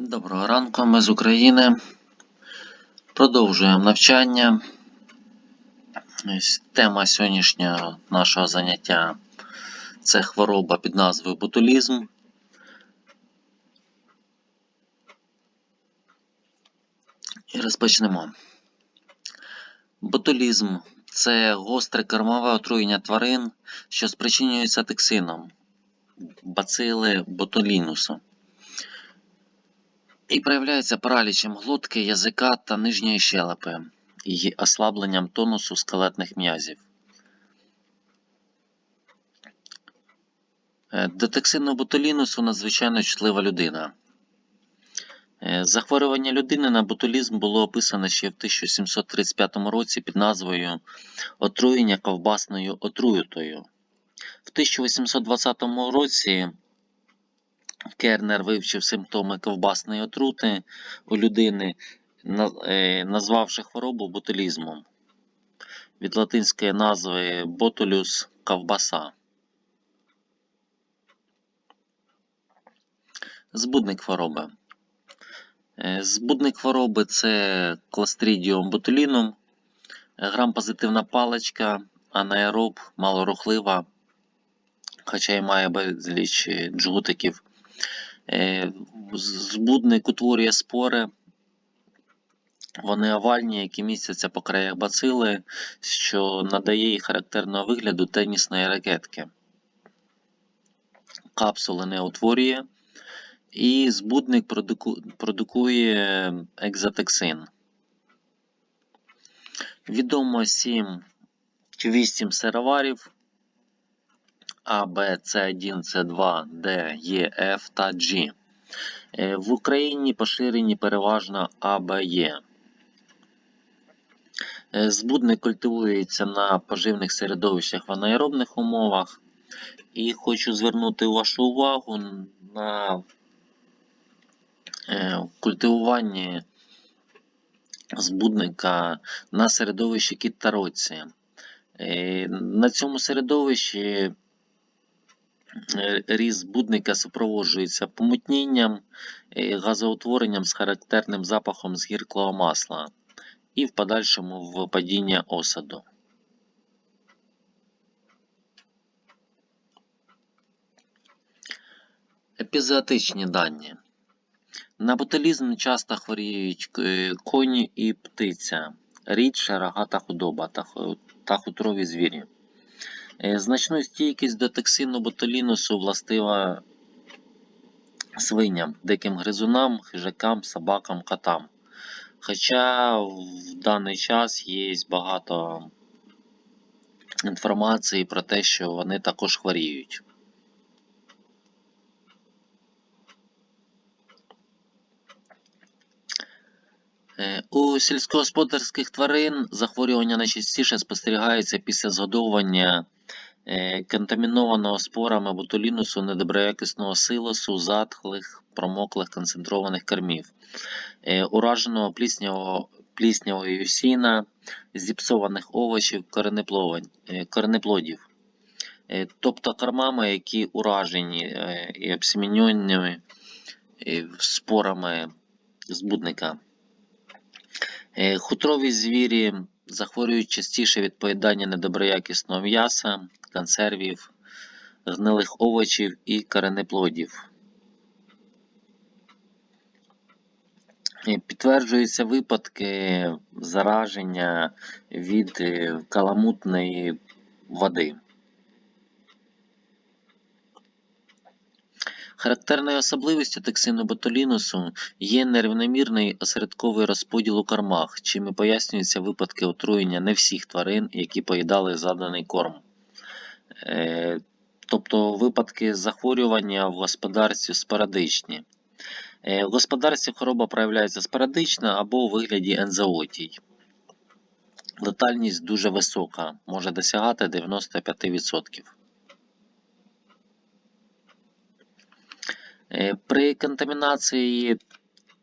Доброго ранку, ми з України. Продовжуємо навчання. Тема сьогоднішнього нашого заняття це хвороба під назвою ботулізм. І розпочнемо. Ботулізм це гостре кормове отруєння тварин, що спричинюється токсином бацили ботулінусу і проявляється паралічем глотки, язика та нижньої щелепи і ослабленням тонусу скелетних м'язів. Е, До токсину ботулінусу надзвичайно чутлива людина. Е, Захворювання людини на ботулізм було описане ще в 1735 році під назвою Отруєння ковбасною отрутою. В 1820 році Кернер вивчив симптоми ковбасної отрути у людини, е, назвавши хворобу ботулізмом від латинської назви ботулюс ковбаса. Збудник хвороби. Е, Збудник хвороби це кластридіум ботуліном, грам-позитивна паличка, анаероб, малорухлива, хоча й має безліч е, джгутиків. Е, Збудник утворює спори. Вони овальні, які містяться по краях бацили, що надає їй характерного вигляду тенісної ракетки. Капсули не утворює, і збудник продуку- продукує екзотоксин. Відомо 7 чи 8 сироварів А, Б, С1, С2, Д, Е, Ф та G. Е, В Україні поширені переважно А, Б, Е. Е, Збудник культивується на поживних середовищах в анаеробних умовах. І хочу звернути вашу увагу на е, культивуванні збудника на середовищі кіт-тароці. На цьому середовищі ріст збудника супроводжується помутнінням, е, газоутворенням з характерним запахом згірклого масла і в подальшому в падіння осаду. Епізоотичні дані. На ботулізм часто хворіють е, коні і птиця, рідше рогата худоба та хутрові звірі. Е, Значну стійкість до токсину ботулінусу властива свиням, диким гризунам, хижакам, собакам, котам. Хоча в даний час є багато інформації про те, що вони також хворіють. Е, У сільськогосподарських тварин захворювання найчастіше спостерігається після згодовування контамінованого спорами ботулінусу недоброякісного силосу, затхлих, промоклих концентрованих кормів, е, ураженого пліснявого, пліснявою сіна, зіпсованих овочів, е, коренеплодів. Е, Тобто кормами, які уражені е, і обсеміньоними е, спорами збудника. Е, Хутрові звірі захворюють частіше від поїдання недоброякісного м'яса, консервів, гнилих овочів і коренеплодів. Підтверджуються випадки зараження від е, каламутної води. Характерною особливістю токсину ботулінусу є нерівномірний осередковий розподіл у кормах, чим і пояснюються випадки отруєння не всіх тварин, які поїдали заданий корм. Е, Тобто випадки захворювання в господарстві спорадичні. Е, В господарстві хвороба проявляється спорадично або у вигляді ензоотій. Летальність дуже висока, може досягати 95%. При контамінації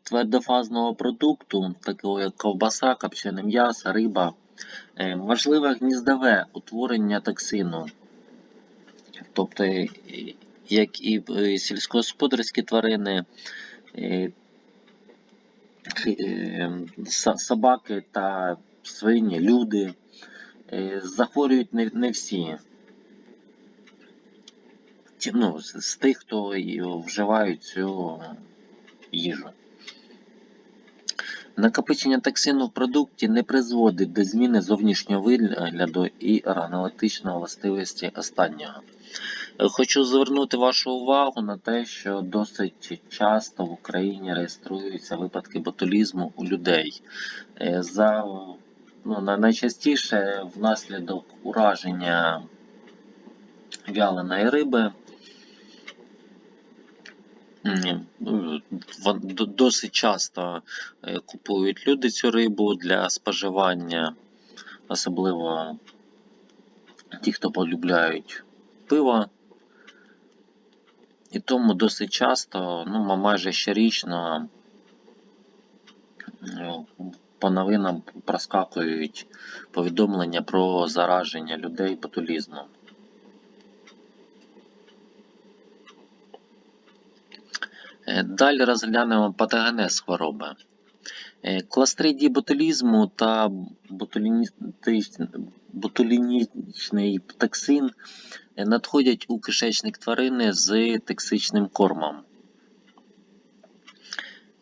твердофазного продукту, такого як ковбаса, копчене м'ясо, риба, е, важливе гніздове утворення токсину. Тобто, е, як і е, сільськогосподарські тварини, е, е, собаки та свині, люди. Е, Захворюють не всі. Ну, з, тих, хто вживають цю їжу. Накопичення токсину в продукті не призводить до зміни зовнішнього вигляду і органолептичної властивості останнього. Хочу звернути вашу увагу на те, що досить часто в Україні реєструються випадки ботулізму у людей. Е, За, ну, найчастіше внаслідок ураження вяленої риби. Ну, Досить часто е, купують люди цю рибу для споживання, особливо ті, хто полюбляють пиво. І тому досить часто, ну майже щорічно, ну, по новинам проскакують повідомлення про зараження людей ботулізмом. Далі розглянемо патогенез хвороби. Е, Кластридії ботулізму та ботулінічний токсин е, надходять у кишечник тварини з токсичним кормом.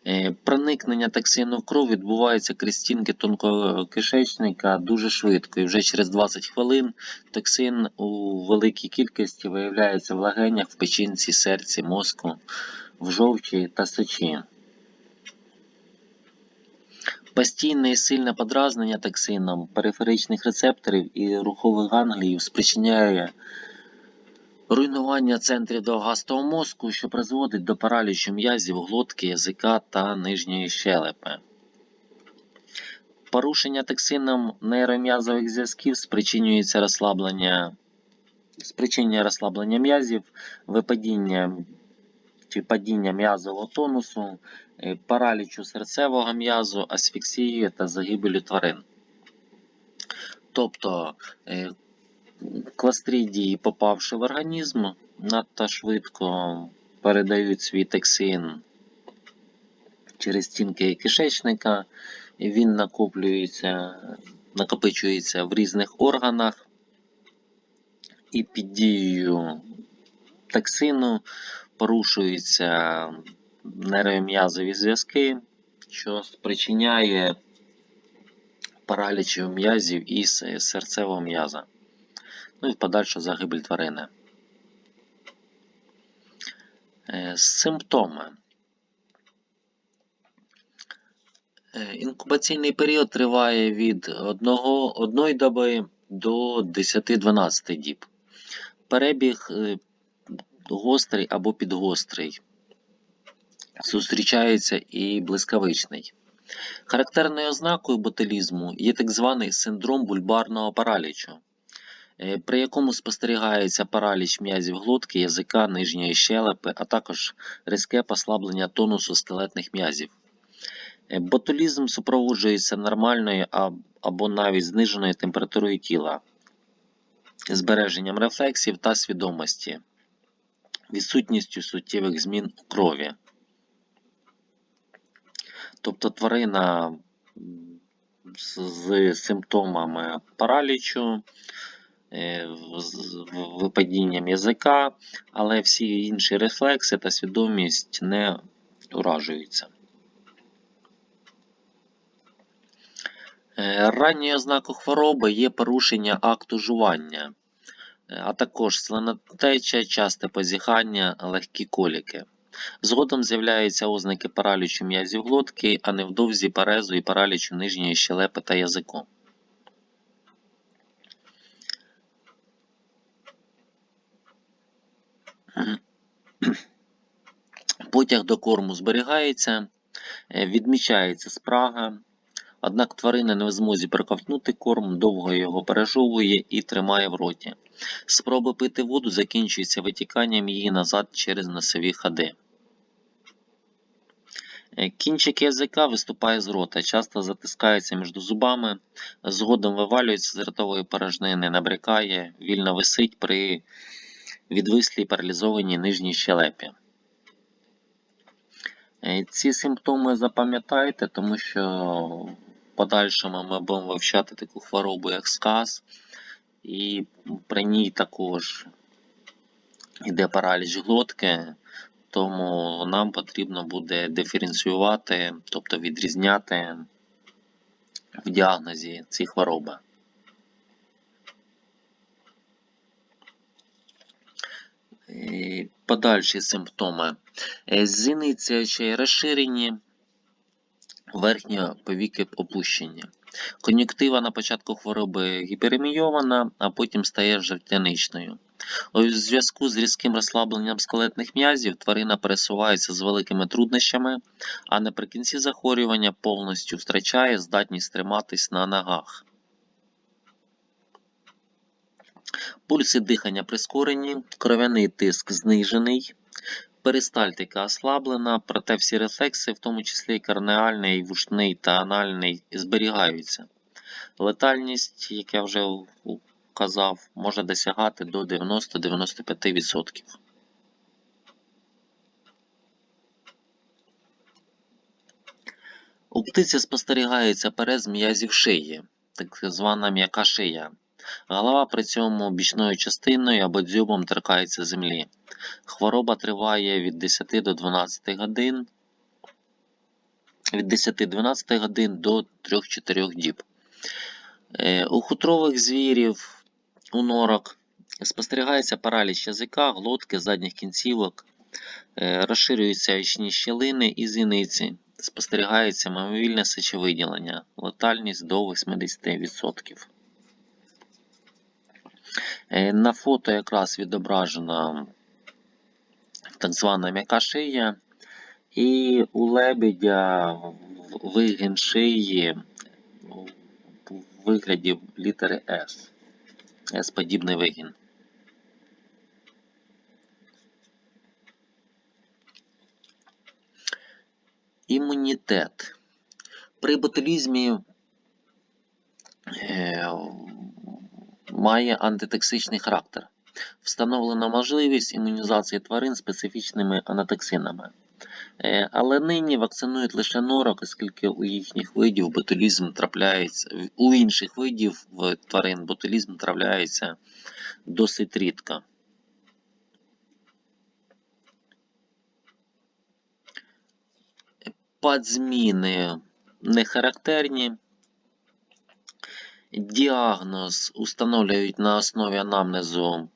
Е, Проникнення токсину в кров відбувається крізь стінки тонкого кишечника дуже швидко, і вже через 20 хвилин токсин у великій кількості виявляється в легенях, в печінці, серці, мозку, в жовчі та сечі. Постійне і сильне подразнення токсином периферичних рецепторів і рухових гангліїв спричиняє руйнування центрів довгастого мозку, що призводить до паралічу м'язів, глотки, язика та нижньої щелепи. Порушення токсином нейром'язових зв'язків спричинюється розслаблення, спричинює розслаблення м'язів, випадіння чи падіння м'язового тонусу, е, паралічу серцевого м'язу, асфіксією та загибелю тварин. Тобто е, кластридії, попавши в організм, надто швидко передають свій токсин через стінки кишечника, він накоплюється, накопичується в різних органах, і під дією токсину порушуються нейром'язові зв'язки, що спричиняє паралічів м'язів і серцевого м'яза. Ну і в подальшу загибель тварини. Е, Симптоми. Е, Інкубаційний період триває від 1 доби до 10-12 діб. Перебіг е, гострий або підгострий. Зустрічається і блискавичний. Характерною ознакою ботулізму є так званий синдром бульбарного паралічу, е, при якому спостерігається параліч м'язів глотки, язика, нижньої щелепи, а також різке послаблення тонусу скелетних м'язів. Е, Ботулізм супроводжується нормальною або навіть зниженою температурою тіла, збереженням рефлексів та свідомості, відсутністю суттєвих змін у крові. Тобто тварина з, симптомами паралічу, е, випадінням язика, але всі інші рефлекси та свідомість не уражуються. Е, Ранньою ознакою хвороби є порушення акту жування, а також слинотеча, часте позіхання, легкі коліки. Згодом з'являються ознаки паралічу м'язів глотки, а невдовзі парезу і паралічу нижньої щелепи та язику. Потяг до корму зберігається, е, відмічається спрага, однак тварина не в змозі проковтнути корм, довго його пережовує і тримає в роті. Спроби пити воду закінчуються витіканням її назад через носові ходи. Е, Кінчик язика виступає з рота, часто затискається між зубами, згодом вивалюється з ротової порожнини, набрякає, вільно висить при відвислій паралізованій нижній щелепі. Е, Ці симптоми запам'ятайте, тому що подальшому ми будемо вивчати таку хворобу, як сказ, і при ній також йде параліч глотки, тому нам потрібно буде диференціювати, тобто відрізняти в діагнозі ці хвороби. Подальші симптоми. Е, Зіниці очей розширені, верхні повіки опущені. Кон'юктива на початку хвороби гіперемійована, а потім стає жовтяничною. У зв'язку з різким розслабленням скелетних м'язів тварина пересувається з великими труднощами, а наприкінці захворювання повністю втрачає здатність триматись на ногах. Пульс і дихання прискорені, кров'яний тиск знижений, перистальтика ослаблена, проте всі рефлекси, в тому числі корнеальний, вушний та анальний, зберігаються. Летальність, як я вже казав, може досягати до 90-95%. У птиці спостерігається перез м'язів шиї, так звана м'яка шия. Голова при цьому бічною частиною або дзьобом торкається землі. Хвороба триває від 10 до 12 годин, від 10-12 годин до 3-4 діб. Е, У хутрових звірів, у норок спостерігається параліч язика, глотки, задніх кінцівок, е, розширюються очні щілини і зіниці. Спостерігається мимовільне сечовиділення, летальність до 80%. Е, На фото якраз відображена так звана м'яка шия, і у лебедя вигін шиї в вигляді літери S. S-подібний вигін. Імунітет. При ботулізмі е, має антитоксичний характер. Встановлена можливість імунізації тварин специфічними анатоксинами. Е, Але нині вакцинують лише норок, оскільки у їхніх видів ботулізм трапляється, у інших видів тварин ботулізм трапляється досить рідко. Подзміни не характерні. Діагноз установлюють на основі анамнезу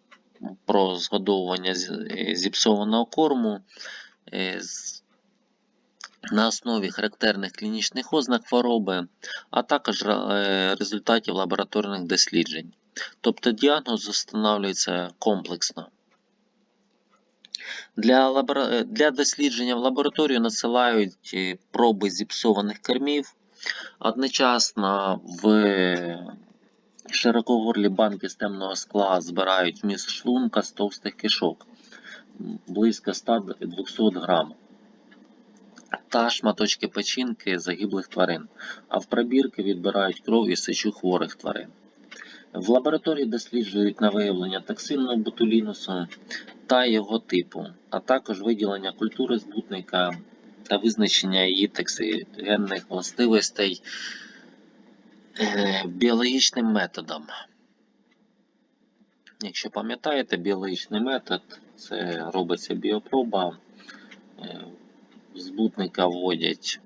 про згодовування е, зіпсованого корму, е, на основі характерних клінічних ознак хвороби, а також е, результатів лабораторних досліджень. Тобто діагноз встановлюється комплексно. Для, для дослідження в лабораторію надсилають проби зіпсованих кормів. Одночасно в широкогорлі банки з темного скла збирають вміст шлунка з товстих кишок. Близько 100-200 грам. Та шматочки печінки загиблих тварин, а в пробірки відбирають кров і сечу хворих тварин. В лабораторії досліджують на виявлення токсинного ботулінусу та його типу, а також виділення культури збутника та визначення її токсигенних властивостей е, біологічним методом. Якщо пам'ятаєте, біологічний метод це робиться біопроба, е, збутника вводять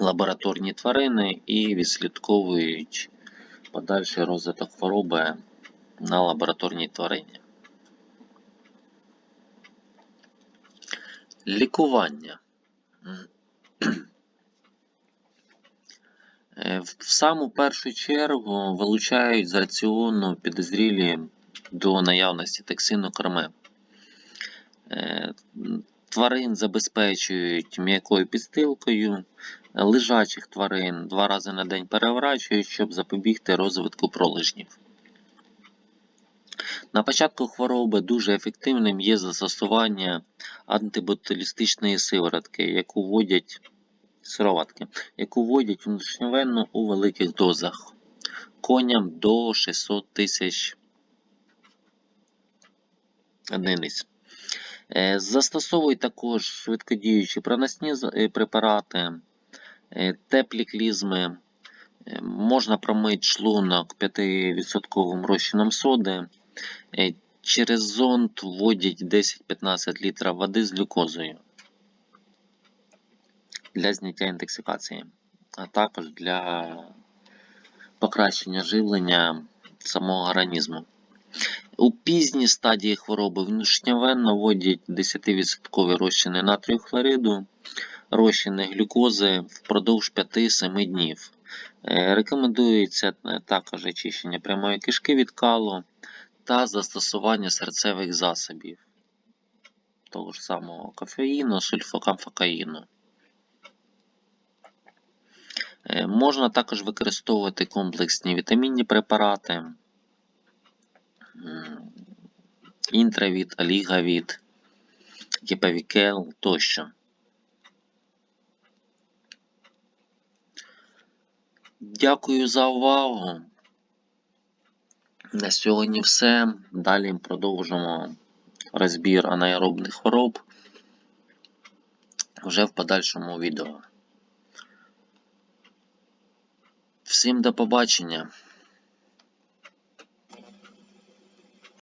лабораторні тварини і відслідковують подальший розвиток хвороби на лабораторній тварині. Лікування. Е, В саму першу чергу вилучають з раціону підозрілі до наявності токсину корми. Е, Тварин забезпечують м'якою підстилкою, лежачих тварин два рази на день переворачують, щоб запобігти розвитку пролежнів. На початку хвороби дуже ефективним є застосування антиботулістичної сиворотки, яку вводять сироватки, яку вводять внутрішньовенно у великих дозах коням до 600 тисяч одиниць. Е, Застосовують також швидкодіючі проносні е, препарати, е, теплі клізми. Можна промити шлунок 5% розчином соди. Е, Через зонд вводять 10-15 літрів води з глюкозою для зняття інтоксикації, а також для покращення живлення самого організму. У пізній стадії хвороби внутрішньовенно вводять 10% розчини натрію хлориду, розчини глюкози впродовж 5-7 днів. Е, Рекомендується також очищення прямої кишки від калу та застосування серцевих засобів, того ж самого кофеїну, сульфокамфокаїну. Е, Можна також використовувати комплексні вітамінні препарати, інтравіт, алігавіт, гіпавікел тощо. Дякую за увагу. На сьогодні все. Далі продовжимо розбір анаеробних хвороб вже в подальшому відео. Всім до побачення!